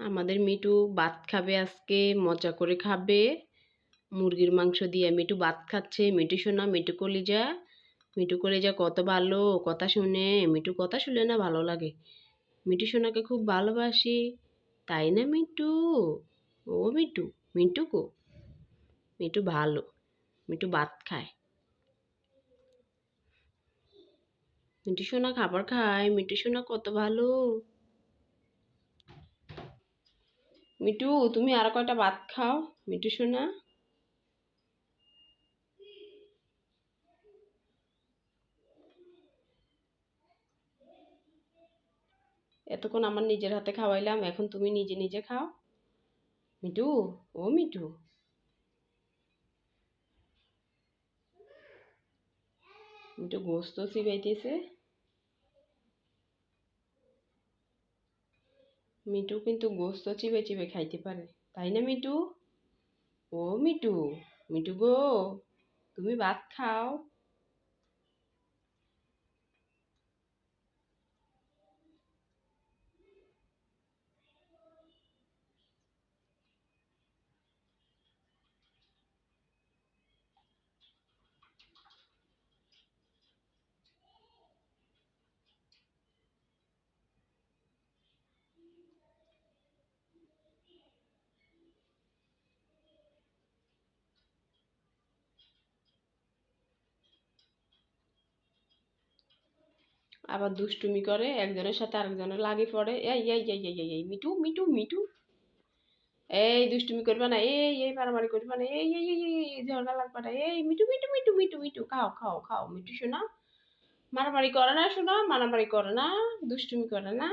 আমাদের মিটু ভাত খাবে আজকে, মজা করে খাবে। মুরগির মাংস দিয়ে মিটু ভাত খাচ্ছে। মিটু শোনা মিটু কলিজা। মিটু কলিজা কত ভালো কথা শুনে। মিটু কথা শুনে না ভালো লাগে। মিটু সোনাকে খুব ভালোবাসি। তাই না মিটু ও মিটু মিটু কো? মিটু ভালো মিটু ভাত খায়। মিটু সোনা খাবার খায়। মিটু সোনা কত ভালো। মিটু, তুমি আর কয়টা ভাত খাও? মিটু সোনা এতক্ষণ আমার নিজের হাতে খাওয়াইলাম, এখন তুমি নিজে নিজে খাও। মিটু, ও মিটু। মিটু গোস্ত চিবাইতেছে মিটু কিন্তু গোস্ত চিবে চিবে খাইতে পারে। তাই না মিটু? ও মিটু মিটু গো, তুমি ভাত খাও। আবার দুষ্টুমি করে, একজনের সাথে আরেকজনের লাগে পড়ে। এই এই এই এই এই মিটু মিটু মিটু এই দুষ্টুমি করবে না, এই এই মারামারি করবে না, এই এই এই এই এই ঝগড়া লাগবে না, এই মিটু মিটু মিটু মিটু মিটু খাও খাও খাও মিটু শোনা। মারামারি করে না শোনা, মারামারি করে না, দুষ্টুমি করে না।